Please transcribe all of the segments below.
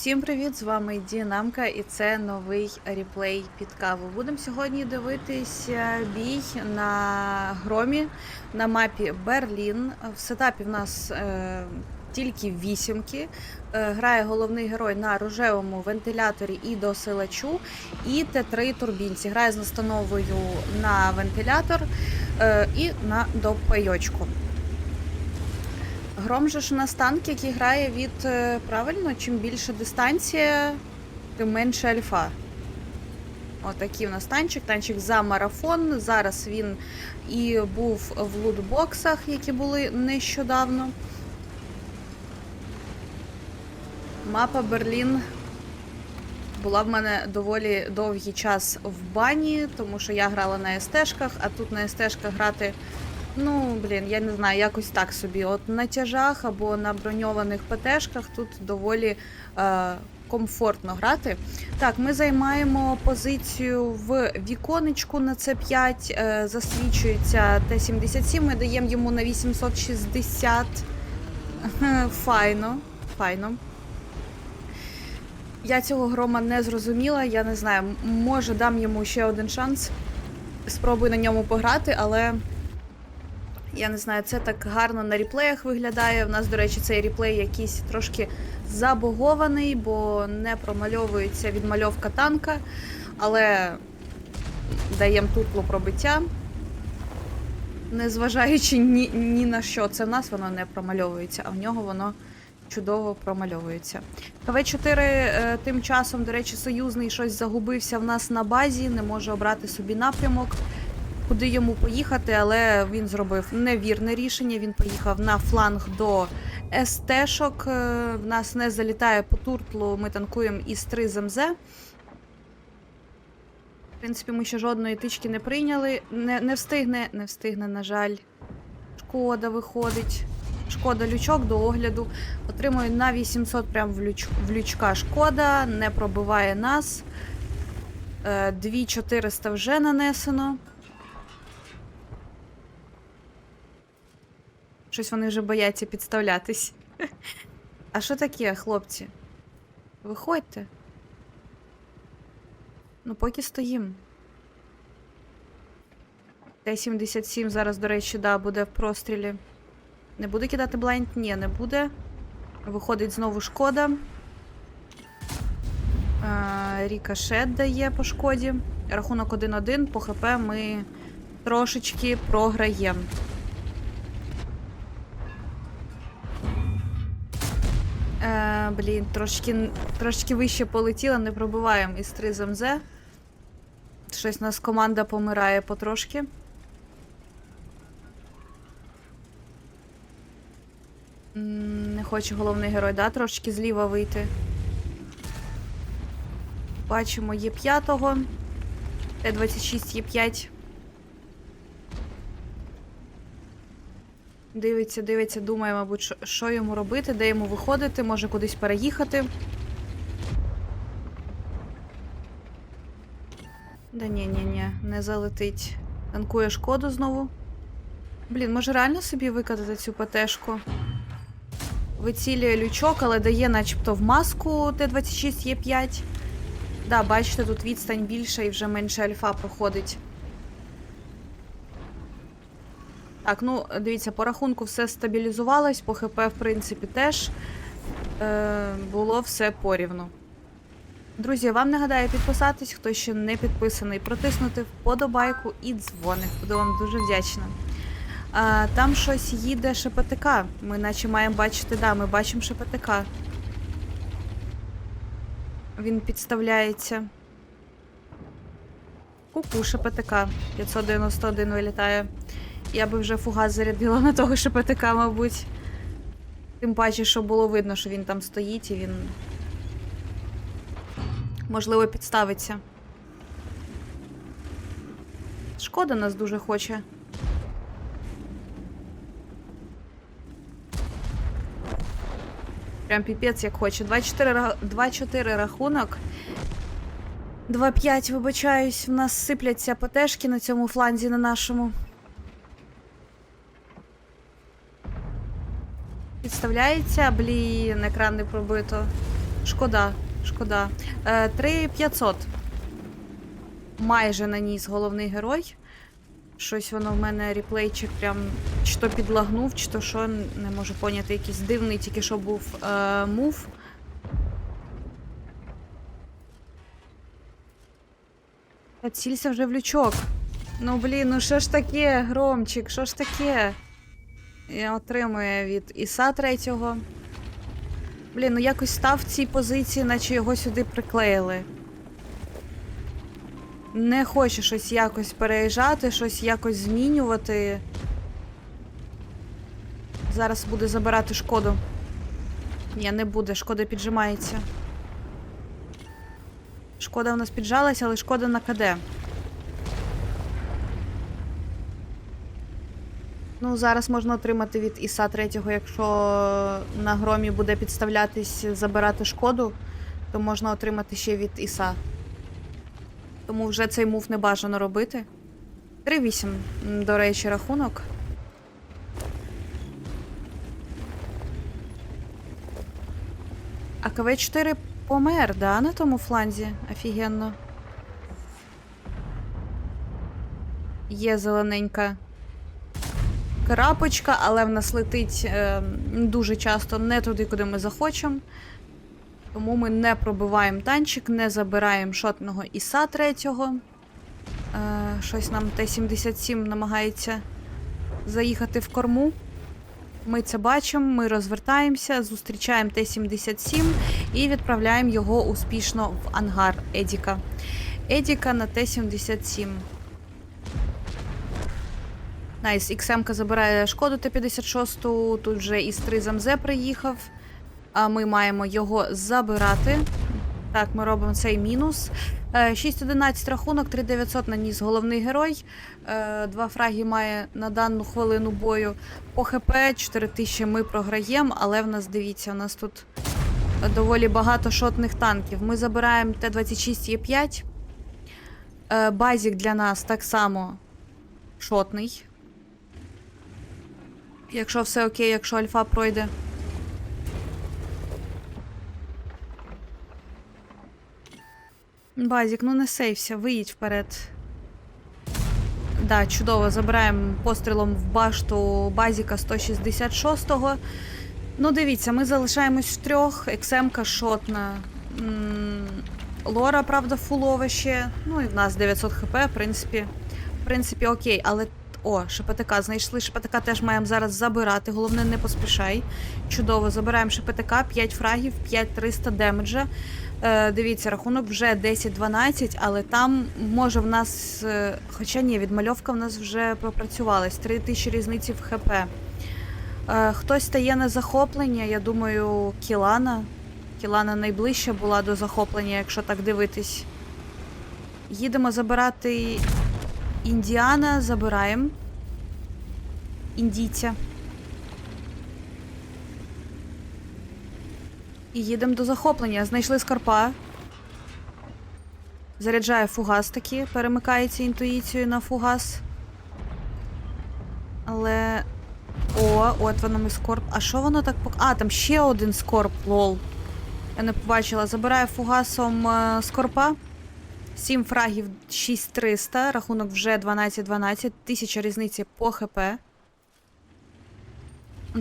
Всім привіт! З вами Дінамка і це новий реплей під каву. Будемо сьогодні дивитись е, бій на громі на мапі Берлін. В сетапі в нас е, тільки вісімки. Е, грає головний герой на рожевому вентиляторі і досилачу, і Т3 турбінці. Грає з настановою на вентилятор е, і на допайочку. Гром же ж у нас танк, який грає від е, правильно, чим більше дистанція, тим менше альфа. Отакий у нас танчик. Танчик за марафон. Зараз він і був в лутбоксах, які були нещодавно. Мапа Берлін була в мене доволі довгий час в бані, тому що я грала на СТ-шках, а тут на СТ-шках грати Ну, блін, я не знаю, якось так собі. От на тяжах або на броньованих ПТшках тут доволі е, комфортно грати. Так, ми займаємо позицію в віконечку на С5. Е, засвічується Т-77. Ми даємо йому на 860. Файно, файно. Я цього грома не зрозуміла. Я не знаю, може дам йому ще один шанс. Спробую на ньому пограти, але. Я не знаю, це так гарно на реплеях виглядає. У нас, до речі, цей реплей якийсь трошки забогований, бо не промальовується відмальовка танка, але даємо тутло пробиття. Незважаючи ні, ні на що, це в нас воно не промальовується, а в нього воно чудово промальовується. КВ-4 е, тим часом, до речі, союзний щось загубився в нас на базі, не може обрати собі напрямок куди йому поїхати, але він зробив невірне рішення. Він поїхав на фланг до СТ-шок. Е, В нас не залітає по туртлу, ми танкуємо із 3 ЗМЗ. В принципі, ми ще жодної тички не прийняли. Не, не встигне, не встигне, на жаль. Шкода виходить. Шкода лючок до огляду. Отримує на 800 прям в, люч, в лючка шкода, не пробиває нас. Е, 2400 вже нанесено. Щось вони вже бояться підставлятись. А що таке, хлопці? Виходьте. Ну, поки стоїм. Т-77 зараз, до речі, да, буде в прострілі. Не буде кидати блайнд? Ні, не буде. Виходить знову шкода. А, Рікошет дає по шкоді. Рахунок 1-1. По ХП ми трошечки програємо. Блін, трошки трошки вище полетіла, не пробиваємо із 3 ЗМЗ. Щось у нас команда помирає потрошки. Не хоче головний герой, да, трошки зліва вийти. Бачимо є п'ятого. Е Т26 Є5. Дивиться, дивиться, думає, мабуть, що, йому робити, де йому виходити, може кудись переїхати. Да ні, ні, ні, не залетить. Танкує шкоду знову. Блін, може реально собі викатати цю ПТшку? Вицілює лючок, але дає начебто в маску Т-26 є 5. Да, бачите, тут відстань більша і вже менше альфа проходить. Так, ну дивіться, по рахунку все стабілізувалось, по ХП, в принципі, теж е, було все порівну. Друзі, вам нагадаю підписатись, хто ще не підписаний, протиснути вподобайку і дзвоник. Буду вам дуже вдячна. А, там щось їде ШПТК. Ми наче маємо бачити, да, ми бачимо ШПТК. Він підставляється. Куку ШПТК. 591 вилітає. Я би вже фугас зарядила на того ШПТК, мабуть. Тим паче, що було видно, що він там стоїть і він. Можливо, підставиться. Шкода нас дуже хоче. Прям піпець як хоче. 2-4 рахунок. 2-5, вибачаюсь, в нас сипляться ПТшки на цьому фланзі на нашому. Підставляється, блін, екран не пробито. Шкода, шкода. Е, 3500. Майже наніс головний герой. Щось воно в мене реплейчик прям чи то підлагнув, чи то що, не можу поняти. Якийсь дивний, тільки що був е, мув. Та цілься вже в лючок. Ну блін, ну що ж таке, громчик, що ж таке? Я отримую від Іса третього. Блін, ну якось став в цій позиції, наче його сюди приклеїли. Не хоче щось якось переїжджати, щось якось змінювати. Зараз буде забирати шкоду. Ні, не буде, шкода піджимається. Шкода в нас піджалася, але шкода на КД. Ну, зараз можна отримати від Іса третього, якщо на громі буде підставлятись забирати шкоду, то можна отримати ще від Іса. Тому вже цей мув не бажано робити. 3-8, до речі, рахунок. А КВ-4 помер, да, на тому фланзі? Офігенно. Є зелененька крапочка, але в нас летить е, дуже часто не туди, куди ми захочемо. Тому ми не пробиваємо танчик, не забираємо шотного іса третього. Е, щось нам Т-77 намагається заїхати в корму. Ми це бачимо, ми розвертаємося, зустрічаємо Т-77 і відправляємо його успішно в ангар Едіка. Едіка на Т-77. Найс, XM забирає шкоду Т-56, тут вже із 3 ЗМЗ приїхав. А ми маємо його забирати. Так, ми робимо цей мінус. Е, 6-11 рахунок, 3900 наніс головний герой. Е, Два фраги має на дану хвилину бою. По ХП 4000 ми програємо, але в нас, дивіться, у нас тут доволі багато шотних танків. Ми забираємо Т-26 Є5. Е, Базік для нас так само шотний. Якщо все окей, якщо альфа пройде. Базік, ну не сейвся, виїдь вперед. Да, чудово, забираємо пострілом в башту Базіка 166-го. Ну, дивіться, ми залишаємось в трьох. Ексемка шотна. Лора, правда, фулове ще. Ну і в нас 900 хп, в принципі. В принципі, окей, але. О, ШПТК знайшли. ШПТК теж маємо зараз забирати. Головне, не поспішай. Чудово, забираємо ШПТК, 5 фрагів, 5300 демеджа. Е, дивіться, рахунок вже 10-12, але там може в нас. е, Хоча ні, відмальовка в нас вже пропрацювалась. 3000 різниці в ХП. Е, хтось стає на захоплення, я думаю, Кілана. Кілана найближча була до захоплення, якщо так дивитись. Їдемо забирати Індіана, забираємо. Індійця. І їдемо до захоплення. Знайшли скарпа. Заряджає фугас таки, перемикається інтуїцією на фугас. Але. О, от воно ми скорб. А що воно так пок... А, там ще один скорб, лол. Я не побачила. Забирає фугасом е, скорпа. 7 фрагів 6300. Рахунок вже 12-12. 1000 різниці по ХП.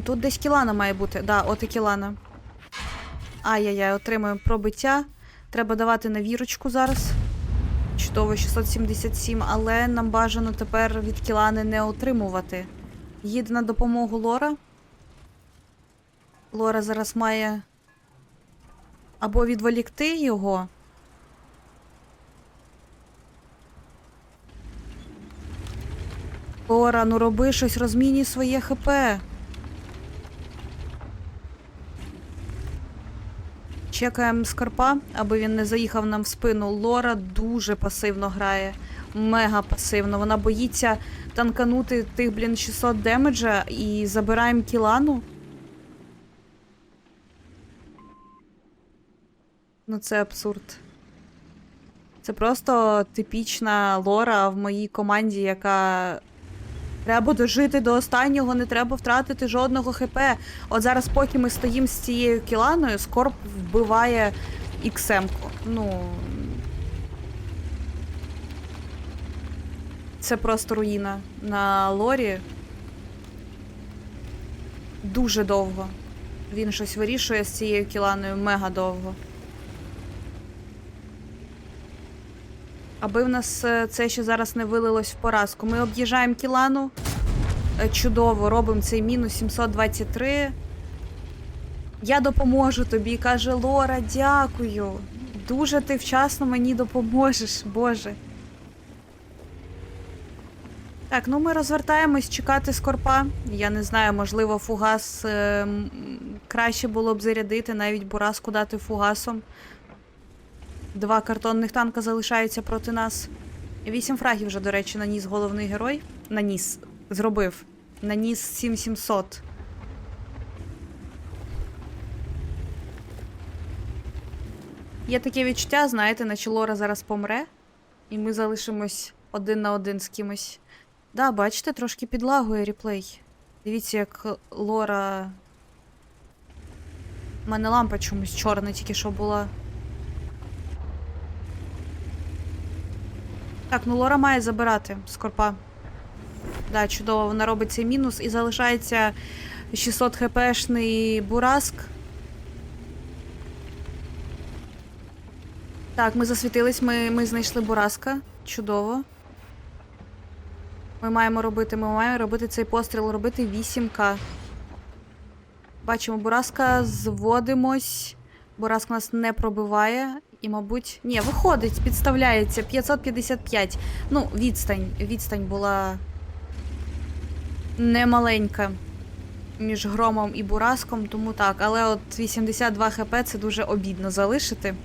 Тут десь кілана має бути. Да, от і кілана. Ай-яй-яй, отримуємо пробиття. Треба давати на вірочку зараз. Чудово, 677, але нам бажано тепер від Кілани не отримувати. Їде на допомогу Лора. Лора зараз має або відволікти його. Лора, ну роби щось, розмінюй своє ХП. Чекаємо скарпа, аби він не заїхав нам в спину. Лора дуже пасивно грає. Мега пасивно. Вона боїться танканути тих, блін, 600 демеджа і забираємо кілану. Ну, це абсурд. Це просто типічна лора в моїй команді, яка Треба дожити до останнього, не треба втратити жодного хп. От зараз, поки ми стоїмо з цією кіланою, скорб вбиває іксемку. Ну. Це просто руїна на лорі. Дуже довго. Він щось вирішує з цією кіланою мега довго. Аби в нас е, це ще зараз не вилилось в поразку. Ми об'їжджаємо кілану. Е, Чудово, робимо цей мінус 723. Я допоможу тобі, каже Лора, дякую. Дуже ти вчасно мені допоможеш, Боже. Так, ну ми розвертаємось чекати скорпа. Я не знаю, можливо, фугас е, краще було б зарядити, навіть буразку дати фугасом. Два картонних танка залишаються проти нас. Вісім фрагів вже, до речі, наніс головний герой. Наніс. Зробив. Наніс 7700. Є таке відчуття, знаєте, наче Лора зараз помре, і ми залишимось один на один з кимось. Да, бачите, трошки підлагує реплей. Дивіться, як Лора. У мене лампа чомусь чорна тільки що була. Так, ну Лора має забирати скорпа. Да, чудово, вона робить цей мінус і залишається 600 хпшний бураск. Так, ми засвітились, ми, ми знайшли бураска. Чудово. Ми маємо робити, ми маємо робити цей постріл, робити 8К. Бачимо, бураска, зводимось. Бураска нас не пробиває. І, мабуть. Ні, виходить, підставляється. 555. Ну, відстань. Відстань була немаленька між громом і бураском, тому так. Але от 82 хп це дуже обідно залишити.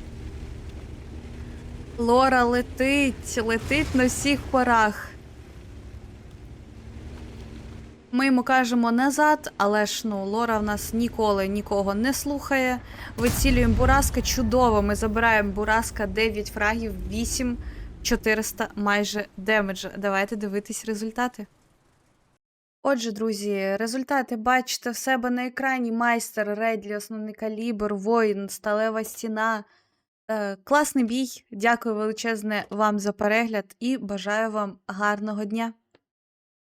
Лора летить, летить на всіх порах. Ми йому кажемо назад, але ж ну, Лора в нас ніколи нікого не слухає. Вицілюємо Бураска чудово. Ми забираємо Бураска 9 фрагів, 8 400 майже демеджа. Давайте дивитись результати. Отже, друзі, результати бачите в себе на екрані. Майстер, Редлі, основний калібр, воїн, сталева стіна. Е, класний бій. Дякую величезне вам за перегляд і бажаю вам гарного дня.